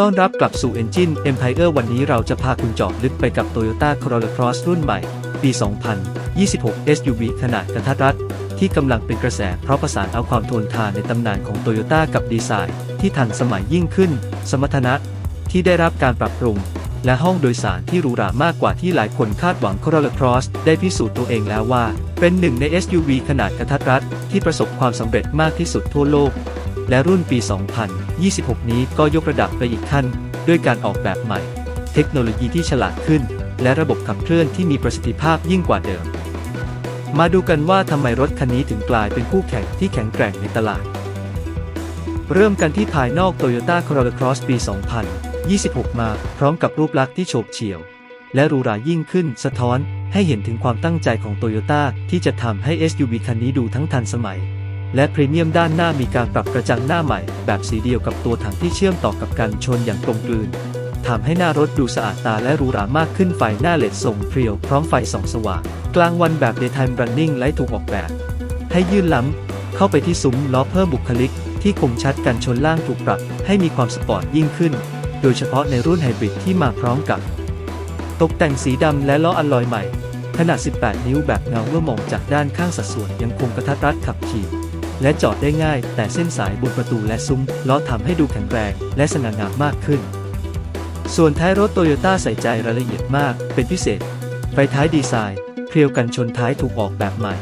ต้อนรับกลับสู่ Engine Empire วันนี้เราจะพาคุณเจาะลึกไปกับ Toyota Corolla Cross รุ่นใหม่ ปี 2026 SUV ขนาดกระทัดรัด ที่กำลังเป็นกระแสเพราะประสานเอาความทนทานในตำนานของ Toyota กับดีไซน์ ที่ทันสมัยยิ่งขึ้น สมรรถนะ ที่ได้รับการปรับปรุง และห้องโดยสารที่หรูหรามากกว่าที่หลายคนคาดหวัง Corolla Cross ได้พิสูจน์ตัวเองแล้วว่า เป็นหนึ่งใน SUV ขนาดกระทัดรัด ที่ประสบความสำเร็จมากที่สุดทั่วโลก และรุ่นปี 2026 นี้ก็ยกระดับไปอีกขั้น ด้วยการออกแบบใหม่ เทคโนโลยีที่ฉลาดขึ้น และระบบขับเคลื่อนที่มีประสิทธิภาพยิ่งกว่าเดิม มาดูกันว่าทำไมรถคันนี้ถึงกลายเป็นคู่แข่งที่แข็งแกร่งในตลาด เริ่มกันที่ภายนอก Toyota Corolla Cross ปี 2026 มาพร้อมกับรูปลักษณ์ที่โฉบเฉี่ยว และหรูหรายิ่งขึ้นสะท้อนให้เห็นถึงความตั้งใจของ Toyota ที่จะทำให้ SUV คันนี้ดูทั้งทันสมัย และพรีเมียมด้านหน้ามีการปรับกระจังหน้าใหม่ แบบสีเดียวกับตัวถังที่เชื่อมต่อกับกันชนอย่างกลมกลืนทำให้หน้ารถดูสะอาดตาและหรูหรามากขึ้นไฟหน้าเลดทรงเพรียวพร้อมไฟส่องสว่าง กลางวันแบบ daytime running ไลท์ถูกออกแบบ ให้ยื่นล้ำ เข้าไปที่ซุ้มล้อเพิ่มบุคลิก ที่คมชัดกันชนล่างถูกปรับ ให้มีความสปอร์ตยิ่งขึ้น โดยเฉพาะในรุ่นไฮบริดที่มาพร้อมกับ ตกแต่งสีดำและล้ออัลลอยใหม่ ขนาด 18 นิ้วแบบเงาเมื่อมองจากด้านข้างสัดส่วนยังคงกระทัดรัดขับขี่ และจอดได้ง่าย แต่เส้นสายบนประตูและซุ้มล้อทำให้ดูแข็งแรง และสง่างามมากขึ้น ส่วนท้ายรถโตโยต้าใส่ใจรายละเอียดมาก เป็นพิเศษ ไฟท้ายดีไซน์เพรียวกันชนท้ายถูกออกแบบใหม่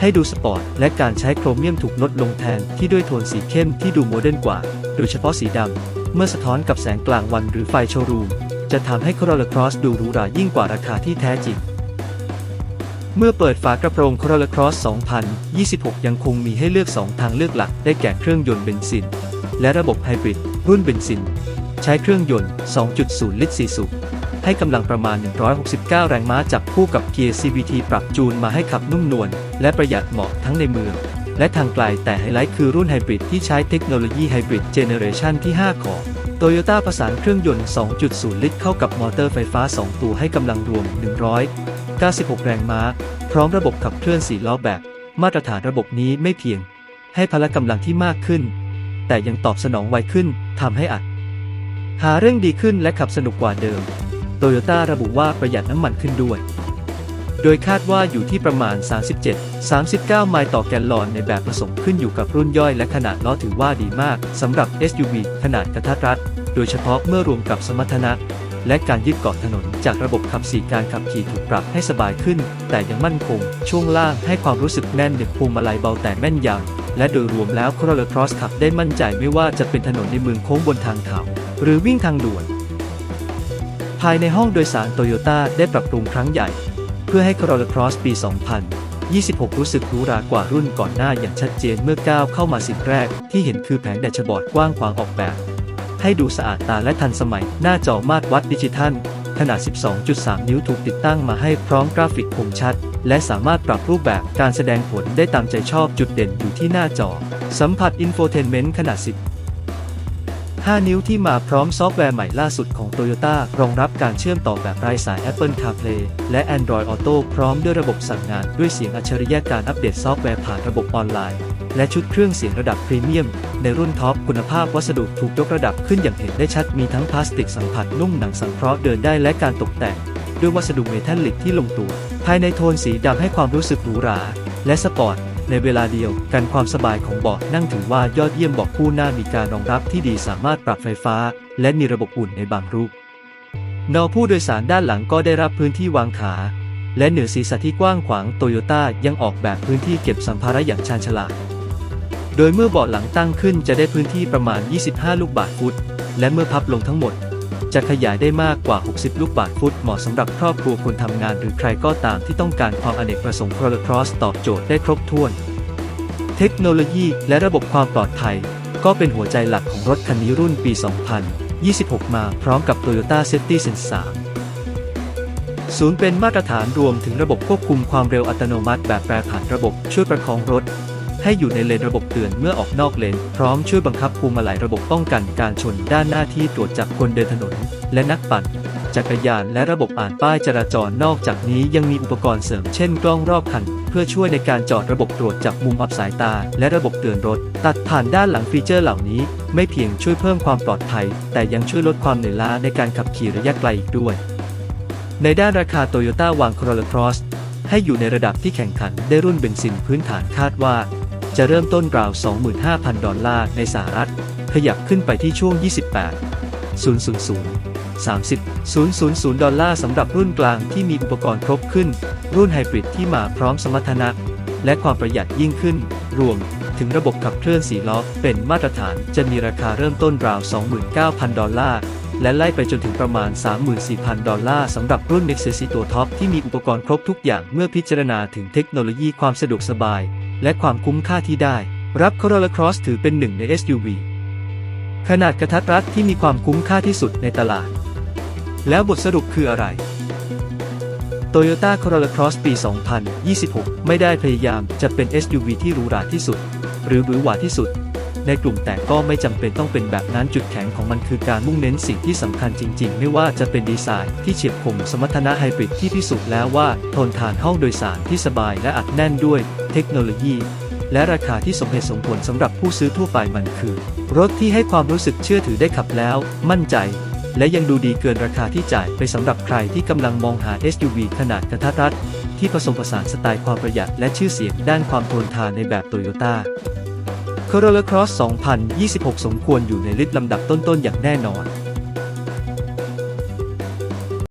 ให้ดูสปอร์ต และการใช้โครเมียมถูกลดลงแทนที่ด้วยโทนสีเข้มที่ดูโมเดิร์นกว่า โดยเฉพาะสีดำเมื่อสะท้อนกับแสงกลางวันหรือไฟโชว์รูมจะทำให้ Corolla Cross ดูหรูหรายิ่งกว่าราคาที่แท้จริง เมื่อเปิดฝากระโปรง Corolla Cross 2026 ยังคงมีให้เลือก 2 ทางเลือกหลัก ได้แก่เครื่องยนต์เบนซิน และระบบไฮบริด รุ่นเบนซิน ใช้เครื่องยนต์ 2.0 ลิตร 4 สูบ ให้กำลังประมาณ 169 แรงม้าจับคู่กับเกียร์ CVT ปรับจูนมาให้ขับนุ่มนวลและประหยัดเหมาะทั้งในเมืองและทางไกลแต่ไฮไลท์คือรุ่นไฮบริดที่ใช้เทคโนโลยีไฮบริดเจเนเรชันที่ 5 ของ โตโยต้าประสานเครื่องยนต์ 2.0 ลิตรเข้ากับมอเตอร์ไฟฟ้า 2 ตัวให้กำลังรวม 196 แรงม้า พร้อมระบบขับเคลื่อน 4 ล้อแบบ มาตรฐานระบบนี้ไม่เพียง ให้พละกำลังที่มากขึ้น แต่ยังตอบสนองไวขึ้นทำให้อัด หาเรื่องดีขึ้นและขับสนุกกว่าเดิม โตโยต้าระบุว่าประหยัดน้ำมันขึ้นด้วย โดยคาดว่าอยู่ที่ประมาณ 37-39 ไมล์ต่อแกลลอนในแบบผสมขึ้นอยู่กับรุ่นย่อยและขนาดล้อถือว่าดีมากสำหรับ SUV ขนาดกระทัดรัด โดยเฉพาะเมื่อรวมกับสมรรถนะและการยึดเกาะถนนจากระบบขับสี่การขับขี่ถูกปรับให้สบายขึ้น แต่ยังมั่นคง ช่วงล่างให้ความรู้สึกแน่นหนึบพวงมาลัยเบาแต่แม่นยำและโดยรวมแล้ว Corolla Cross ขับได้มั่นใจไม่ว่าจะเป็นถนนในเมืองโค้งบนทางเขา หรือวิ่งทางด่วน ภายในห้องโดยสารโตโยต้าได้ปรับปรุงครั้งใหญ่ เพื่อให้ Corolla Cross ปี 2026 รู้สึกรูหรากว่ารุ่นก่อนหน้าอย่างชัดเจนเมื่อก้าวเข้ามาสิ่งแรกที่เห็นคือแผงแดชบอร์ดกว้างขวางออกแบบ ให้ดูสะอาดตาและทันสมัยหน้าจอมาตรวัดดิจิทัลขนาด 12.3 นิ้วถูกติดตั้งมาให้พร้อมกราฟิกคมชัด และสามารถปรับรูปแบบการแสดงผลได้ตามใจชอบจุดเด่นอยู่ที่หน้าจอ สัมผัสอินโฟเทนเมนต์ขนาด 10 5 นิ้วที่มาพร้อมซอฟต์แวร์ใหม่ล่าสุดของ Toyota รองรับการเชื่อมต่อแบบไร้สาย Apple CarPlay และ Android Auto พร้อมด้วยระบบสั่งงานด้วยเสียงอัจฉริยะการอัปเดตซอฟต์แวร์ผ่านระบบออนไลน์ และชุดเครื่องเสียงระดับพรีเมียม ในรุ่นท็อปคุณภาพวัสดุถูกยกระดับขึ้นอย่างเห็นได้ชัดมีทั้งพลาสติกสัมผัสนุ่มหนังสังเคราะห์เดินได้และการตกแต่ง ด้วยวัสดุเมทัลลิกที่ลงตัว ภายในโทนสีดำให้ความรู้สึกหรูหราและสปอร์ต ในเวลาเดียวกันความสบายของเบาะนั่งถือว่ายอดเยี่ยมเบาะคู่หน้ามีการรองรับที่ดีสามารถปรับไฟฟ้า และมีระบบอุ่นในบางรูป นอผู้โดยสารด้านหลังก็ได้รับพื้นที่วางขา และเหนือศีรษะที่กว้างขวางโตโยต้ายังออกแบบพื้นที่เก็บสัมภาระอย่างชาญฉลาด โดยเมื่อเบาะหลังตั้งขึ้นจะได้พื้นที่ประมาณ 25 ลูกบาศก์ฟุต และเมื่อพับลงทั้งหมด จะขยายได้มากกว่า 60 ลูกบาศก์ฟุตเหมาะสำหรับครอบครัวคนทำงานหรือใครก็ตามที่ต้องการความอเนกประสงค์ Corolla Cross ตอบโจทย์ได้ครบถ้วน เทคโนโลยีและระบบความปลอดภัย ก็เป็นหัวใจหลักของรถคันนี้รุ่นปี 2026 มาพร้อมกับ Toyota Safety Sense 3ศูนย์เป็นมาตรฐานรวมถึงระบบควบคุมความเร็วอัตโนมัติแบบแปรผันระบบช่วยประคองรถ ให้อยู่ในเลนระบบเตือนเมื่อออกนอกเลน พร้อมช่วยบังคับพวงมาลัยระบบป้องกันการชนด้านหน้าที่ตรวจจับคนเดินถนน และนักปั่นจักรยานและระบบอ่านป้ายจราจรนอกจากนี้ยังมีอุปกรณ์เสริมเช่นกล้องรอบคัน เพื่อช่วยในการจอดระบบตรวจจับมุมอับสายตา และระบบเตือนรถ ตัดผ่านด้านหลังฟีเจอร์เหล่านี้ ไม่เพียงช่วยเพิ่มความปลอดภัย แต่ยังช่วยลดความเหนื่อยล้าในการขับขี่ระยะไกลอีกด้วย ในด้านราคาโตโยต้าวาง Corolla Cross ให้อยู่ในระดับที่แข่งขันได้รุ่นเบนซินพื้นฐานคาดว่า จะเริ่มต้นราว 25,000 ดอลลาร์ในสหรัฐ ขยับขึ้นไปที่ช่วง 28 000 30 000 ดอลลาร์สำหรับรุ่นกลางที่มีอุปกรณ์ครบขึ้น รุ่นไฮบริดที่มาพร้อมสมรรถนะ และความประหยัดยิ่งขึ้น รวมถึงระบบขับเคลื่อนสีล้อเป็นมาตรฐานจะมีราคาเริ่มต้นราว 29,000 ดอลลาร์ และไล่ไปจนถึงประมาณ 34,000 ดอลลาร์สำหรับรุ่น Nexus ตัวท็อปที่มีอุปกรณ์ครบทุกอย่างเมื่อพิจารณาถึงเทคโนโลยีความสะดวกสบาย และความคุ้มค่าที่ได้ รับ Corolla Cross ถือเป็นหนึ่งใน SUV ขนาดกระทัดรัดที่มีความคุ้มค่าที่สุดในตลาด แล้วบทสรุปคืออะไร Toyota Corolla Cross ปี 2026 ไม่ได้พยายามจะเป็น SUV ที่หรูหราที่สุด หรือหรือหวาที่สุด ในกลุ่มแต่ก็ไม่จำเป็นต้องเป็นแบบนั้นจุดแข็งของมันคือการมุ่งเน้นสิ่งที่สำคัญจริง ๆ ไม่ว่าจะเป็นดีไซน์ที่เฉียบคมสมรรถนะไฮบริดที่พิสูจน์แล้วว่าทนทานห้องโดยสารที่สบายและอัดแน่นด้วยเทคโนโลยีและราคาที่สมเหตุสมผลสำหรับผู้ซื้อทั่วไปมันคือ รถที่ให้ความรู้สึกเชื่อถือได้ขับแล้ว มั่นใจ และยังดูดีเกินราคาที่จ่ายไปสำหรับใครที่กำลังมองหา SUV ขนาดกระทัดรัดที่ผสมผสานสไตล์ความประหยัดและชื่อเสียงด้านความทนทานในแบบโตโยต้า Corolla Cross 2026 สมควรอยู่ในลิสต์ลำดับต้นๆ อย่างแน่นอน